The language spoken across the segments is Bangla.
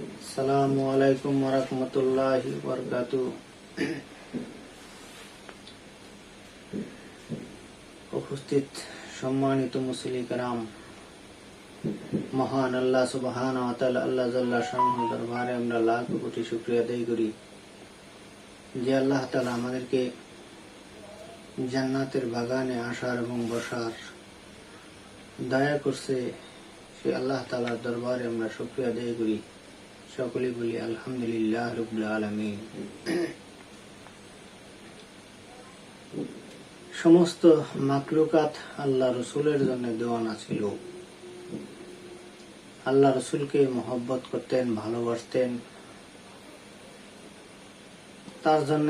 আসসালামু আলাইকুম ওরহমতুল্লাহ বরকাত উপস্থিত সম্মানিত মুসলিক রাম মহান আল্লাহ সুবহান আল্লাহ দরবারে আমরা লাখ কোটি শুক্রিয়া আদায় করি যে আল্লাহ তালা আমাদেরকে জান্নাতের বাগানে আসার এবং বসার দয়া করছে। সে আল্লাহ তালার দরবারে আমরা শুক্রিয়া আদায় করি। সকলে বলি, আলহামদুলিল্লাহ রুবুল আলমিন। সমস্ত মাকলুকাত আল্লাহ রসুলের জন্য দেওয়ানা ছিল। আল্লাহ রসুলকে মহব্বত করতেন, ভালোবাসতেন। তার জন্য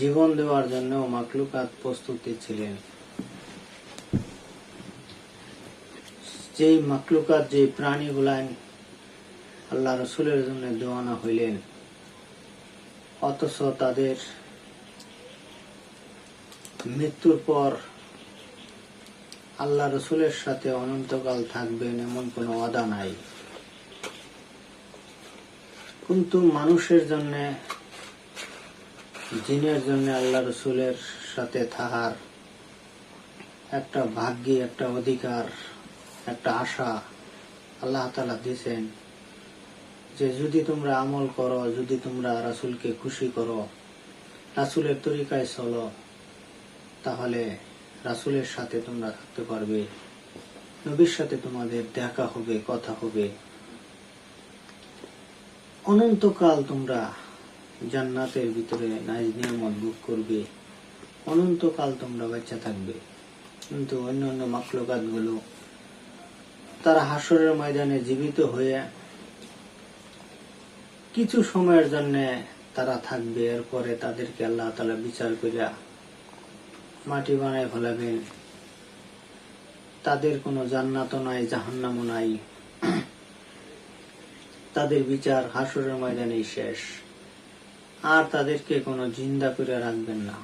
জীবন দেওয়ার জন্য মাকলুকাত প্রস্তুতি ছিলেন। যেই মাকলুকাত যে প্রাণীগুলান আল্লাহ রসুলের জন্য দেওয়ানা হইলেন, অথচ তাদের মৃত্যুর পর আল্লাহ রসুলের সাথে অনন্তকাল থাকবেন এমন কোনো অদা নাই। কিন্তু মানুষের জন্য, জিনের জন্য আল্লাহ রসুলের সাথে থাকার একটা ভাগ্যে একটা অধিকার, একটা আশা আল্লাহ তালা দিয়েছেন। যে যদি তোমরা আমল করো, যদি তোমরা রাসুলকে খুশি করো, রাসুলের তরিকায় চলো, তাহলে রাসুলের সাথে তোমরা থাকতে পারবে। নবীর সাথে তোমাদের দেখা হবে, কথা হবে। অনন্তকাল তোমরা জান্নাতের ভিতরে নাইজ নিয়ামত ভোগ করবে। অনন্তকাল তোমরা বাচ্চা থাকবে। কিন্তু অন্য অন্য মাকলকাতগুলো তারা হাসরের ময়দানে জীবিত হয়ে কিছু সময়ের জন্য তারা থাকবে, এরপরে তাদেরকে আল্লাহ তালা বিচার করিয়া মাটি বানায় ফেলাবেন। তাদের কোনো জান্নাতও নাই, জাহান্নামও নাই। তাদের বিচার হাসরের ময়দানেই শেষ। আর তাদেরকে কোনো জিন্দা করে রাখবেন না।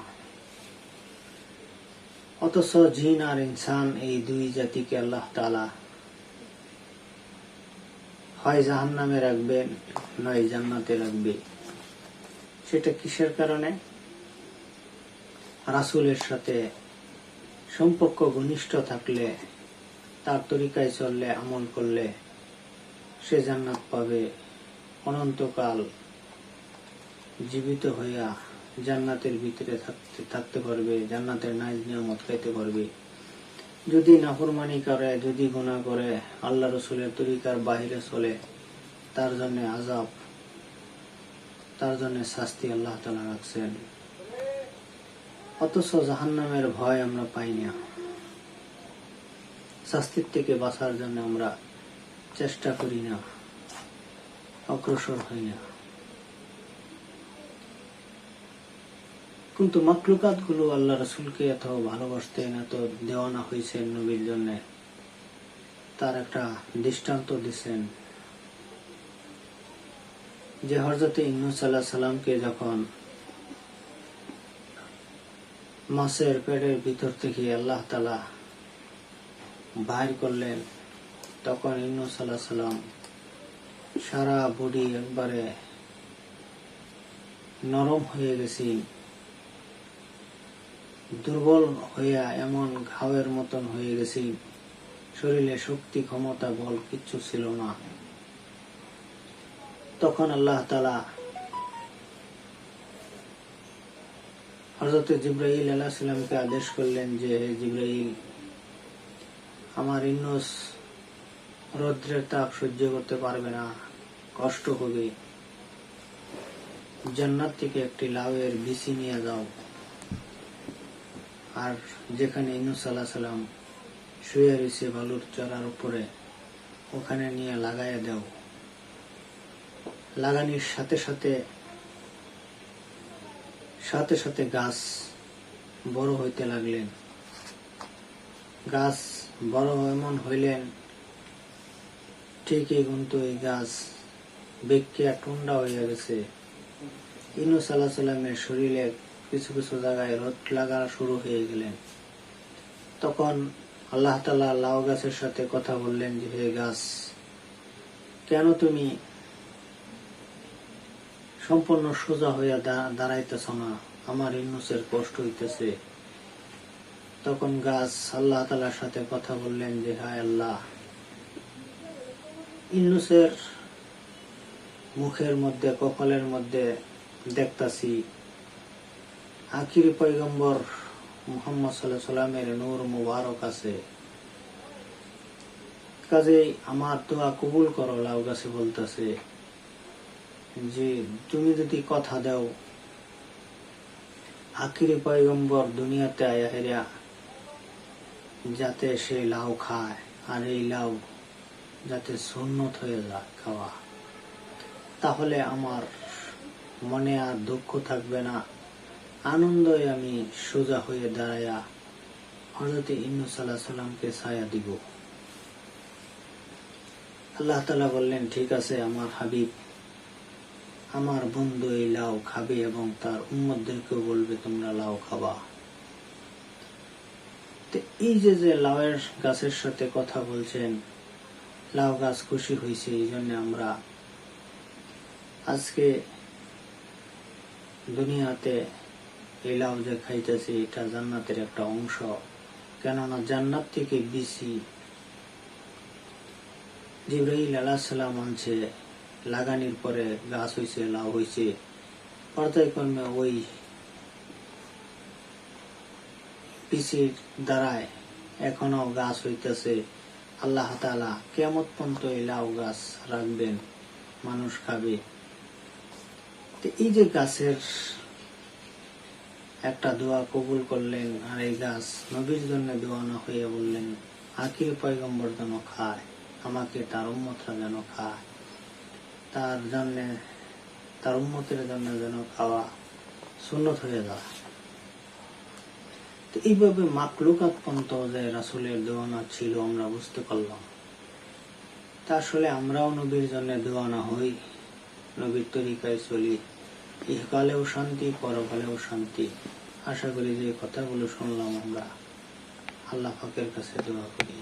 অথচ জিন আর ইনসান এই দুই জাতিকে আল্লাহ তালা হয় জাহান নামে রাখবেন নয় জান্নাতে রাখবে। সেটা কিসের কারণে? রাসুলের সাথে সম্পর্ক ঘনিষ্ঠ থাকলে, তার তরিকায় চললে, আমল করলে সে জান্নাত পাবে। অনন্তকাল জীবিত হইয়া জান্নাতের ভিতরে থাকতে থাকতে পারবে, জান্নাতের নাইজ নিয়ামত খাইতে পারবে। যদি নাফরমানি করে, যদি গুণা করে, আল্লাহ রসুলের তরিকার বাহিরে চলে, তার জন্য আজাব তার জন্য শাস্তি আল্লাহ তালা রাখছেন। অথচ জাহান্নামের ভয় আমরা পাই না। শাস্তির থেকে বাঁচার জন্য আমরা চেষ্টা করি না, অগ্রসর হই না। কিন্তু মাকলুকাতগুলো আল্লাহ রসুলকে এত ভালোবাসতেন, এত দেওয়ানা হয়েছেন নবীর জন্য। তার একটা দৃষ্টান্ত দিচ্ছেন যে হরজতে সাল্লামকে যখন মাসের পেটের ভিতর থেকে আল্লাহ তালা বাইর করলেন, তখন সাল্লাহ সাল্লাম সারা বডি একবারে নরম হয়ে গেছি দুর্বল হইয়া এমন ঘাওয়ের মতন হয়ে গেছি, শরীরে শক্তি, ক্ষমতা, বল কিচ্ছু ছিল না। তখন আল্লাহ তালা হজরত জিব্রাহিল আল্লাহ সাল্লামকে আদেশ করলেন যে, হে জিব্রাহিল আমার ইন্নস রৌদ্রের তাপ সহ্য করতে পারবে না, কষ্ট হবে। জান্নাত থেকে একটি লাউয়ের বিচি নিয়ে যাও। আর যেখানে ইনুস সাল্লাহ সাল্লাম শুয়ে রয়েছে বালুর চড়ার উপরে, ওখানে নিয়ে লাগাইয়া দাও। লাগানির সাথে সাথে সাথে সাথে গাছ বড় হইতে লাগলেন। গাছ বড় এমন হইলেন, ঠিকই কিন্তু এই গাছ বেকিয়া টুন্ডা হইয়া গেছে। ইনু সাল্লাহ সাল্লামের শরীরে কিছু কিছু জায়গায় রোদ লাগা শুরু হয়ে গেলেন। তখন আল্লাহ তালা লাউ গাছের সাথে কথা বললেন যে, হে গাছ, কেন তুমি সম্পূর্ণ সোজা হইয়া দাঁড়াইতেছ না? আমার ইন্নুসের কষ্ট হইতেছে। তখন গাছ আল্লাহ তালার সাথে কথা বললেন যে হায় আল্লাহ ইন্নুসের মুখের মধ্যে, কপালের মধ্যে দেখতাছি আখিরি পৈগম্বর মোহাম্মদ সাল্লাহ সাল্লামের নূর মুবারক আছে। কাজেই আমার দোয়া কবুল করো, লাউ গাছে বলতেছে যে, তুমি যদি কথা দাও, আখিরি পয়গম্বর দুনিয়াতে আয়া হেরা যাতে সে লাউ খায় আর এই লাউ যাতে সুন্নত হয়ে যায় খাওয়া। তাহলে আমার মনে আর দুঃখ থাকবে না। আনন্দই আমি সোজা হয়ে দাঁড়ায়া হজরত ইন্নু সাল্লাহ সাল্লামকে ছায়া দিব। আল্লাহ তালা বললেন, ঠিক আছে, আমার হাবিব, আমার বন্ধু এই লাউ খাবে এবং তার উম্মদদেরকেও বলবে, তোমরা লাউ খাবা। তো এই যে যে লাউয়ের গাছের সাথে কথা বলছেন, লাউ গাছ খুশি হয়েছে, এই জন্য আমরা আজকে দুনিয়াতে এই লাউ যে খাইতেছি এটা জান্নাতের একটা অংশ। কেননা জান্নাত থেকে বেশি জিব্রাহিল আলাহ সালাম আনছে, লাগানির পরে গাছ হয়েছে লাউ হয়েছে পর্যায়ক্রমে ওই পিসির দ্বারায় এখনও গাছ হইতেছে। আল্লাহ তালা কেমত পর্যন্ত এই লাউ গাছ রাখবেন, মানুষ খাবে। এই যে গাছের একটা দোয়া কবুল করলেন, আর এই গাছ নবীর জন্য দোয়া না হয়ে বললেন আখির পয়গম্বর যেন খায়, আমাকে তার উম্মতরা যেন খায়, তার জন্য, তার উন্মতের জন্য যেন খাওয়া সুন্নত হয়ে যায়। তো এইভাবে মাকলুকাত পন্ত যে রাসুলের দেওয়ানা ছিল, আমরা বুঝতে পারলাম। তা আসলে আমরাও নবীর জন্য দেওয়ানা হই, নবীর তরিকায় চলি। ইহকালেও শান্তি, পরকালেও শান্তি। আশা করি যে কথাগুলো শুনলাম আমরা। আল্লাহ পাকের কাছে দোয়া করি।